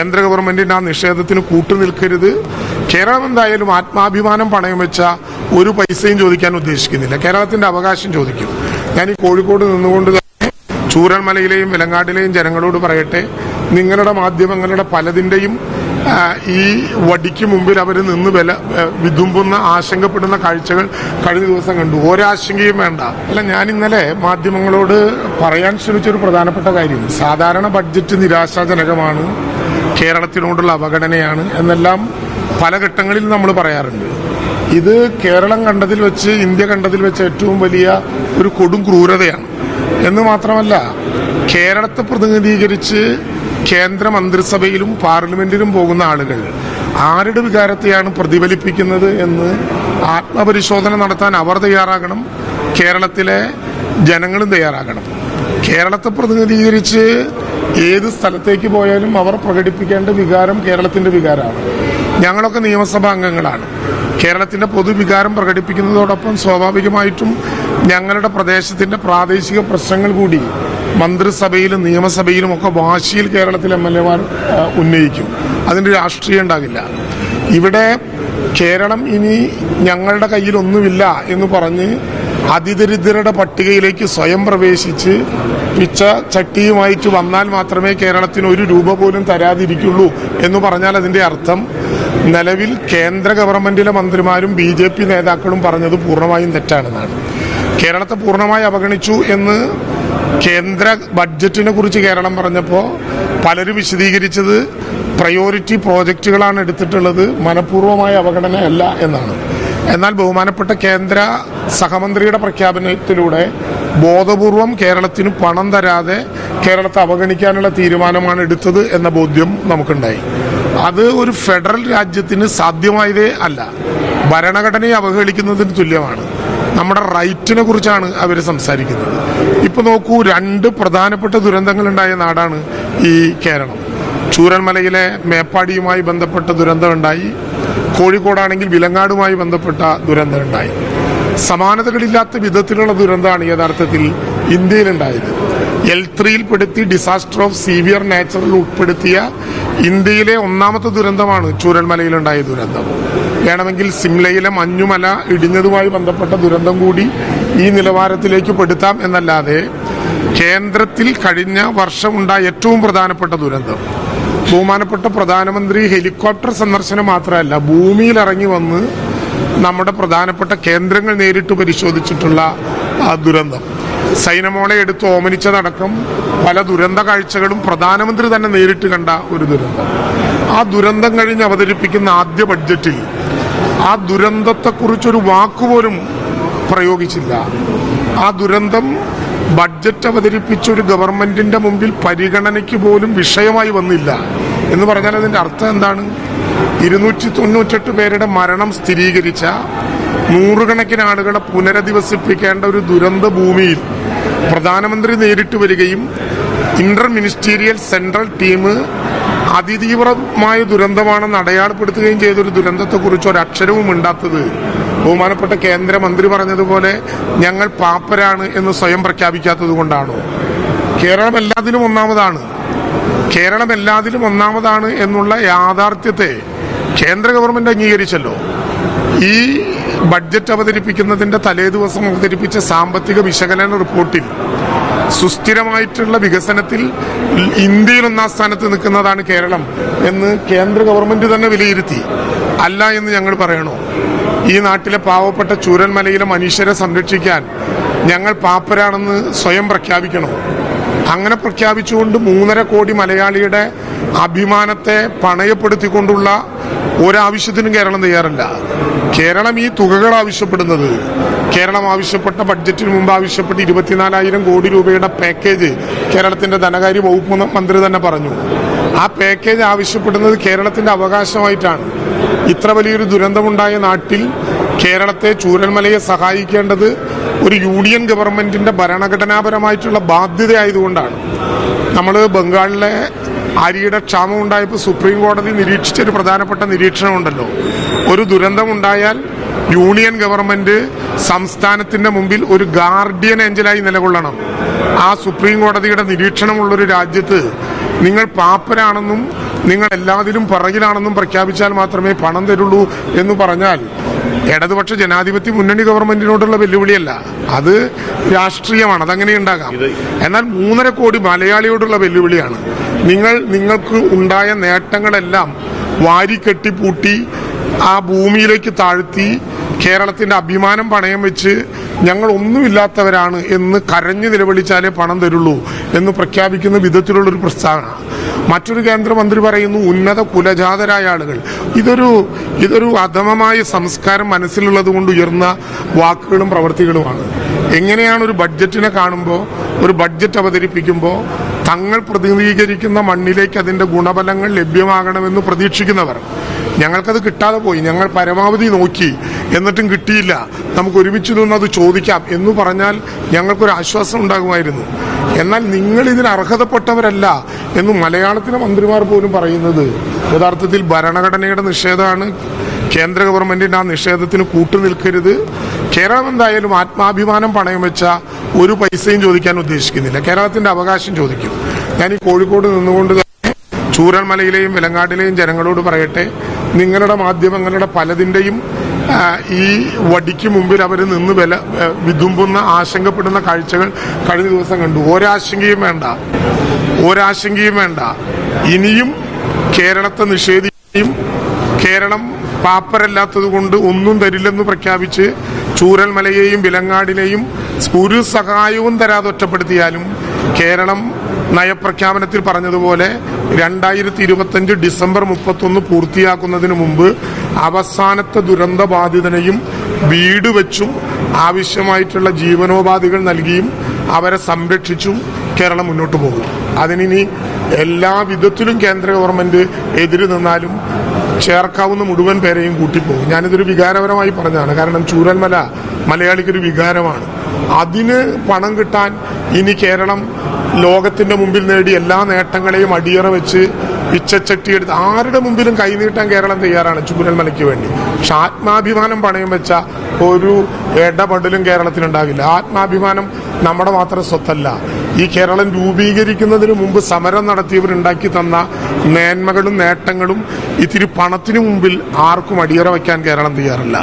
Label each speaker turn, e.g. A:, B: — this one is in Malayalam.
A: കേന്ദ്ര ഗവൺമെന്റിന്റെ ആ നിഷേധത്തിന് കൂട്ടുനിൽക്കരുത്. കേരളം എന്തായാലും ആത്മാഭിമാനം പണയം വെച്ച ഒരു പൈസയും ചോദിക്കാൻ ഉദ്ദേശിക്കുന്നില്ല. കേരളത്തിന്റെ അവകാശം ചോദിക്കും. ഞാൻ ഈ കോഴിക്കോട് നിന്നുകൊണ്ട് തന്നെ ചൂരൽമലയിലെയും വിലങ്ങാടിലെയും ജനങ്ങളോട് പറയട്ടെ നിങ്ങളുടെ മാധ്യമങ്ങളുടെ പലതിന്റെയും ഈ വടിക്ക് മുമ്പിൽ അവർ നിന്ന് വില വിതുമ്പുന്ന ആശങ്കപ്പെടുന്ന കാഴ്ചകൾ കഴിഞ്ഞ ദിവസം കണ്ടു. ഒരാശങ്കയും വേണ്ട. അല്ല ഞാൻ ഇന്നലെ മാധ്യമങ്ങളോട് പറയാൻ ശ്രമിച്ചൊരു പ്രധാനപ്പെട്ട കാര്യം. സാധാരണ ബഡ്ജറ്റ് നിരാശാജനകമാണ്. കേരളത്തിനോടുള്ള അവഗണനയാണ് എന്നെല്ലാം പല ഘട്ടങ്ങളിൽ നമ്മൾ പറയാറുണ്ട്. ഇത് കേരളം കണ്ടതിൽ വെച്ച് ഇന്ത്യ കണ്ടതിൽ വെച്ച് ഏറ്റവും വലിയ ഒരു കൊടും ക്രൂരതയാണ്. എന്ന് മാത്രമല്ല കേരളത്തെ പ്രതിനിധീകരിച്ച് കേന്ദ്ര മന്ത്രിസഭയിലും പാർലമെന്റിലും പോകുന്ന ആളുകൾ ആരുടെ വികാരത്തെയാണ് പ്രതിഫലിപ്പിക്കുന്നത് എന്ന് ആത്മപരിശോധന നടത്താൻ അവർ തയ്യാറാകണം കേരളത്തിലെ ജനങ്ങളും തയ്യാറാകണം. കേരളത്തെ പ്രതിനിധീകരിച്ച് ഏത് സ്ഥലത്തേക്ക് പോയാലും അവർ പ്രകടിപ്പിക്കേണ്ട വികാരം കേരളത്തിന്റെ വികാരമാണ്. ഞങ്ങളൊക്കെ നിയമസഭാ അംഗങ്ങളാണ്. കേരളത്തിന്റെ പൊതുവികാരം പ്രകടിപ്പിക്കുന്നതോടൊപ്പം സ്വാഭാവികമായിട്ടും ഞങ്ങളുടെ പ്രദേശത്തിന്റെ പ്രാദേശിക പ്രശ്നങ്ങൾ കൂടി മന്ത്രിസഭയിലും നിയമസഭയിലും ഒക്കെ വാശിയിൽ കേരളത്തിലെ എം എൽ എമാർ ഉന്നയിക്കും. അതിന്റെ രാഷ്ട്രീയം ഉണ്ടാകില്ല. ഇവിടെ കേരളം ഇനി ഞങ്ങളുടെ കയ്യിലൊന്നുമില്ല എന്ന് പറഞ്ഞ് അതിദരിദ്രരുടെ പട്ടികയിലേക്ക് സ്വയം പ്രവേശിച്ച് പിച്ച ചട്ടിയുമായിട്ട് വന്നാൽ മാത്രമേ കേരളത്തിന് ഒരു രൂപ പോലും തരാതിരിക്കുള്ളൂ എന്ന് പറഞ്ഞാൽ അതിന്റെ അർത്ഥം നിലവിൽ കേന്ദ്ര ഗവൺമെന്റിലെ മന്ത്രിമാരും ബി ജെ പി നേതാക്കളും പറഞ്ഞത് പൂർണമായും തെറ്റാണെന്നാണ്. കേരളത്തെ പൂർണമായി അവഗണിച്ചു എന്ന് കേന്ദ്ര ബഡ്ജറ്റിനെ കുറിച്ച് കേരളം പറഞ്ഞപ്പോൾ പലരും വിശദീകരിച്ചത് പ്രയോറിറ്റി പ്രോജക്റ്റുകളാണ് എടുത്തിട്ടുള്ളത് മനഃപൂർവമായ അവഗണനയല്ല എന്നാണ്. എന്നാൽ ബഹുമാനപ്പെട്ട കേന്ദ്ര സഹമന്ത്രിയുടെ പ്രഖ്യാപനത്തിലൂടെ ബോധപൂർവം കേരളത്തിന് പണം തരാതെ കേരളത്തെ അവഗണിക്കാനുള്ള തീരുമാനമാണ് എടുത്തത് എന്ന ബോധ്യം നമുക്കുണ്ടായി. അത് ഒരു ഫെഡറൽ രാജ്യത്തിന് സാധ്യമായതേ അല്ല. ഭരണഘടനയെ അവഹേളിക്കുന്നതിന് തുല്യമാണ്. നമ്മുടെ റൈറ്റിനെ കുറിച്ചാണ് അവർ സംസാരിക്കുന്നത്. ഇപ്പോൾ നോക്കൂ രണ്ട് പ്രധാനപ്പെട്ട ദുരന്തങ്ങളുണ്ടായ നാടാണ് ഈ കേരളം. ചൂരൻമലയിലെ മേപ്പാടിയുമായി ബന്ധപ്പെട്ട ദുരന്തമുണ്ടായി. കോഴിക്കോടാണെങ്കിൽ വിലങ്ങാടുമായി ബന്ധപ്പെട്ട ദുരന്തമുണ്ടായി സമാനതകളില്ലാത്ത വിധത്തിലുള്ള ദുരന്തമാണ് യഥാർത്ഥത്തിൽ ഇന്ത്യയിലുണ്ടായത്. എൽ ത്രീയിൽപ്പെടുത്തി ഡിസാസ്റ്റർ ഓഫ് സീവിയർ നാച്ചുറൽ ഉൾപ്പെടുത്തിയ ഇന്ത്യയിലെ ഒന്നാമത്തെ ദുരന്തമാണ് ചൂരൽമലയിലുണ്ടായ ദുരന്തം. വേണമെങ്കിൽ സിംലയിലെ മഞ്ഞുമല ഇടിഞ്ഞതുമായി ബന്ധപ്പെട്ട ദുരന്തം കൂടി ഈ നിലവാരത്തിലേക്ക് പെടുത്താം എന്നല്ലാതെ കേന്ദ്രത്തിൽ കഴിഞ്ഞ വർഷമുണ്ടായ ഏറ്റവും പ്രധാനപ്പെട്ട ദുരന്തം. ബഹുമാനപ്പെട്ട പ്രധാനമന്ത്രി ഹെലികോപ്റ്റർ സന്ദർശനം മാത്രമല്ല ഭൂമിയിൽ ഇറങ്ങി വന്ന് നമ്മുടെ പ്രധാനപ്പെട്ട കേന്ദ്രങ്ങൾ നേരിട്ട് പരിശോധിച്ചിട്ടുള്ള ദുരന്തം. സൈനമോളെ എടുത്ത് ഓമനിച്ചതടക്കം പല ദുരന്ത കാഴ്ചകളും പ്രധാനമന്ത്രി തന്നെ നേരിട്ട് കണ്ട ഒരു ദുരന്തം. ആ ദുരന്തം കഴിഞ്ഞ് അവതരിപ്പിക്കുന്ന ആദ്യ ബഡ്ജറ്റിൽ ആ ദുരന്തത്തെക്കുറിച്ചൊരു വാക്കുപോലും പ്രയോഗിച്ചില്ല. ആ ദുരന്തം ബഡ്ജറ്റ് അവതരിപ്പിച്ച ഒരു ഗവൺമെന്റിന്റെ മുമ്പിൽ പരിഗണനയ്ക്ക് പോലും വിഷയമായി വന്നില്ല. എന്ന് പറഞ്ഞാൽ അതിന്റെ അർത്ഥം എന്താണ്? ഇരുന്നൂറ്റി തൊണ്ണൂറ്റെട്ട് പേരുടെ മരണം സ്ഥിരീകരിച്ച നൂറുകണക്കിന് ആളുകളെ പുനരധിവസിപ്പിക്കേണ്ട ഒരു ദുരന്ത ഭൂമിയിൽ പ്രധാനമന്ത്രി നേരിട്ട് വരികയും ഇന്റർ മിനിസ്റ്റീരിയൽ സെൻട്രൽ ടീം അതിതീവ്രമായ ദുരന്തമാണെന്ന് അടയാളപ്പെടുത്തുകയും ചെയ്ത ഒരു ദുരന്തത്തെക്കുറിച്ച് ഒരക്ഷരവും ഉണ്ടാത്തത് ബഹുമാനപ്പെട്ട കേന്ദ്രമന്ത്രി പറഞ്ഞതുപോലെ ഞങ്ങൾ പാപ്പരാണ് എന്ന് സ്വയം പ്രഖ്യാപിക്കാത്തത് കൊണ്ടാണോ? കേരളം എല്ലാത്തിലും ഒന്നാമതാണ്. കേരളം എല്ലാത്തിലും ഒന്നാമതാണ് എന്നുള്ള യാഥാർത്ഥ്യത്തെ കേന്ദ്ര ഗവൺമെന്റ് അംഗീകരിച്ചല്ലോ. ഈ ബഡ്ജറ്റ് അവതരിപ്പിക്കുന്നതിന്റെ തലേദിവസം അവതരിപ്പിച്ച സാമ്പത്തിക വിശകലന റിപ്പോർട്ടിൽ സുസ്ഥിരമായിട്ടുള്ള വികസനത്തിൽ ഇന്ത്യയിൽ ഒന്നാം സ്ഥാനത്ത് നിൽക്കുന്നതാണ് കേരളം എന്ന് കേന്ദ്ര ഗവൺമെന്റ് തന്നെ വിലയിരുത്തി. അല്ല എന്ന് ഞങ്ങൾ പറയണോ? ഈ നാട്ടിലെ പാവപ്പെട്ട ചൂരന്മലയിലെ മനുഷ്യരെ സംരക്ഷിക്കാൻ ഞങ്ങൾ പാപ്പരാണെന്ന് സ്വയം പ്രഖ്യാപിക്കണം. അങ്ങനെ പ്രഖ്യാപിച്ചുകൊണ്ട് മൂന്നര കോടി മലയാളിയുടെ അഭിമാനത്തെ പണയപ്പെടുത്തിക്കൊണ്ടുള്ള ഒരാവശ്യത്തിനും കേരളം തയ്യാറല്ല. കേരളം ഈ തുകകൾ ആവശ്യപ്പെടുന്നത് കേരളം ആവശ്യപ്പെട്ട ബഡ്ജറ്റിന് മുമ്പ് ആവശ്യപ്പെട്ട് ഇരുപത്തിനാലായിരം കോടി രൂപയുടെ പാക്കേജ് കേരളത്തിന്റെ ധനകാര്യ വകുപ്പ് മന്ത്രി തന്നെ പറഞ്ഞു. ആ പാക്കേജ് ആവശ്യപ്പെടുന്നത് കേരളത്തിന്റെ അവകാശമായിട്ടാണ്. ഇത്ര വലിയൊരു ദുരന്തമുണ്ടായ നാട്ടിൽ കേരളത്തെ ചൂരൽമലയെ സഹായിക്കേണ്ടത് ഒരു യൂണിയൻ ഗവൺമെന്റിന്റെ ഭരണഘടനാപരമായിട്ടുള്ള ബാധ്യതയായതുകൊണ്ടാണ്. നമ്മൾ ബംഗാളിലെ അരിയുടെ ക്ഷാമം ഉണ്ടായപ്പോൾ സുപ്രീം കോടതി നിരീക്ഷിച്ച ഒരു പ്രധാനപ്പെട്ട നിരീക്ഷണമുണ്ടല്ലോ. ഒരു ദുരന്തമുണ്ടായാൽ യൂണിയൻ ഗവൺമെന്റ് സംസ്ഥാനത്തിന്റെ മുമ്പിൽ ഒരു ഗാർഡിയൻ ഏഞ്ചലായി നിലകൊള്ളണം. ആ സുപ്രീം കോടതിയുടെ നിരീക്ഷണമുള്ളൊരു രാജ്യത്ത് നിങ്ങൾ പാപ്പരാണെന്നും നിങ്ങൾ എല്ലാതിലും പിറകിലാണെന്നും പ്രഖ്യാപിച്ചാൽ മാത്രമേ പണം തരുള്ളൂ എന്ന് പറഞ്ഞാൽ ഇടതുപക്ഷ ജനാധിപത്യ മുന്നണി ഗവൺമെന്റിനോടുള്ള വെല്ലുവിളിയല്ല. അത് രാഷ്ട്രീയമാണ്. അതങ്ങനെ ഉണ്ടാകാം. എന്നാൽ മൂന്നര കോടി മലയാളിയോടുള്ള വെല്ലുവിളിയാണ്. നിങ്ങൾ നിങ്ങൾക്ക് ഉണ്ടായ നേട്ടങ്ങളെല്ലാം വാരിക്കെട്ടിപ്പൂട്ടി ആ ഭൂമിയിലേക്ക് താഴ്ത്തി കേരളത്തിന്റെ അഭിമാനം പണയം വെച്ച് ഞങ്ങൾ ഒന്നുമില്ലാത്തവരാണ് എന്ന് കരഞ്ഞു നിലവിളിച്ചാലേ പണം തരുള്ളൂ എന്ന് പ്രഖ്യാപിക്കുന്ന വിധത്തിലുള്ള ഒരു പ്രസ്താവന. മറ്റൊരു കേന്ദ്രമന്ത്രി പറയുന്നു ഉന്നത കുലജാതരായ ആളുകൾ. ഇതൊരു ഇതൊരു അധമമായ സംസ്കാരം മനസ്സിലുള്ളത് കൊണ്ട് ഉയർന്ന വാക്കുകളും പ്രവർത്തികളുമാണ് എങ്ങനെയാണ് ഒരു ബഡ്ജറ്റിനെ കാണുമ്പോൾ ഒരു ബഡ്ജറ്റ് അവതരിപ്പിക്കുമ്പോൾ തങ്ങൾ പ്രതിനിധീകരിക്കുന്ന മണ്ണിലേക്ക് അതിന്റെ ഗുണഫലങ്ങൾ ലഭ്യമാകണമെന്ന് പ്രതീക്ഷിക്കുന്നവർ. ഞങ്ങൾക്കത് കിട്ടാതെ പോയി. ഞങ്ങൾ പരമാവധി നോക്കി. എന്നിട്ടും കിട്ടിയില്ല. നമുക്ക് ഒരുമിച്ച് നിന്ന് അത് ചോദിക്കാം എന്ന് പറഞ്ഞാൽ ഞങ്ങൾക്കൊരു ആശ്വാസം ഉണ്ടാകുമായിരുന്നു. എന്നാൽ നിങ്ങൾ ഇതിന് അർഹതപ്പെട്ടവരല്ല എന്ന് മലയാളത്തിലെ മന്ത്രിമാർ പോലും പറയുന്നത്. യഥാർത്ഥത്തിൽ ഭരണഘടനയുടെ നിഷേധമാണ്. കേന്ദ്ര ഗവൺമെന്റിന്റെ ആ നിഷേധത്തിന് കൂട്ടുനിൽക്കരുത് കേരളം എന്തായാലും ആത്മാഭിമാനം പണയം വെച്ച ഒരു പൈസയും ചോദിക്കാൻ ഉദ്ദേശിക്കുന്നില്ല. കേരളത്തിന്റെ അവകാശം ചോദിക്കും. ഞാൻ ഈ കോഴിക്കോട് നിന്നുകൊണ്ട് ചൂരൽമലയിലെയും വിലങ്ങാടിലെയും ജനങ്ങളോട് പറയട്ടെ നിങ്ങളുടെ മാധ്യമങ്ങളുടെ പലതിന്റെയും ഈ വടിക്ക് മുമ്പിൽ അവർ നിന്ന് വില വിതുമ്പുന്ന ആശങ്കപ്പെടുന്ന കാഴ്ചകൾ കഴിഞ്ഞ ദിവസം കണ്ടു. ഒരാശങ്കയും വേണ്ട. ഒരാശങ്കയും വേണ്ട. ഇനിയും കേരളത്തെ നിഷേധിക്കുകയും കേരളം പാപ്പരല്ലാത്തത് കൊണ്ട് ഒന്നും തരില്ലെന്ന് പ്രഖ്യാപിച്ച് ചൂരൽമലയെയും വിലങ്ങാടിനെയും ഒരു സഹായവും തരാതെ ഒറ്റപ്പെടുത്തിയാലും കേരളം നയപ്രഖ്യാപനത്തിൽ പറഞ്ഞതുപോലെ രണ്ടായിരത്തി ഇരുപത്തിയഞ്ച് ഡിസംബർ മുപ്പത്തൊന്ന് പൂർത്തിയാക്കുന്നതിന് മുമ്പ് അവസാനത്തെ ദുരന്ത ബാധിതനെയും വീട് വെച്ചും ആവശ്യമായിട്ടുള്ള ജീവനോപാധികൾ നൽകിയും അവരെ സംരക്ഷിച്ചും കേരളം മുന്നോട്ട് പോകും. അതിനി എല്ലാ വിധത്തിലും കേന്ദ്ര ഗവൺമെന്റ് എതിര് നിന്നാലും ചേർക്കാവുന്ന മുഴുവൻ പേരെയും കൂട്ടിപ്പോകും. ഞാനിതൊരു വികാരപരമായി പറഞ്ഞതാണ്. കാരണം ചൂരൽമല മലയാളിക്കൊരു വികാരമാണ്. അതിന് പണം കിട്ടാൻ ഇനി കേരളം ലോകത്തിന്റെ മുമ്പിൽ നേടി എല്ലാ നേട്ടങ്ങളെയും അടിയറ വെച്ച് ഇച്ചച്ചട്ടി എടുത്ത് ആരുടെ മുമ്പിലും കൈനീട്ടാൻ കേരളം തയ്യാറാണ് ചൂരൽമലയ്ക്ക് വേണ്ടി. പക്ഷെ ആത്മാഭിമാനം പണയം വെച്ച ഒരു ഇടപെടലും കേരളത്തിനുണ്ടാകില്ല ആത്മാഭിമാനം നമ്മുടെ മാത്രം സ്വത്തല്ല. ഈ കേരളം രൂപീകരിക്കുന്നതിന് മുമ്പ് സമരം നടത്തിയവരുണ്ടാക്കി തന്ന മേന്മകളും നേട്ടങ്ങളും ഇത്തിരി പണത്തിനു മുമ്പിൽ ആർക്കും അടിയറ വയ്ക്കാൻ കേരളം തയ്യാറല്ല.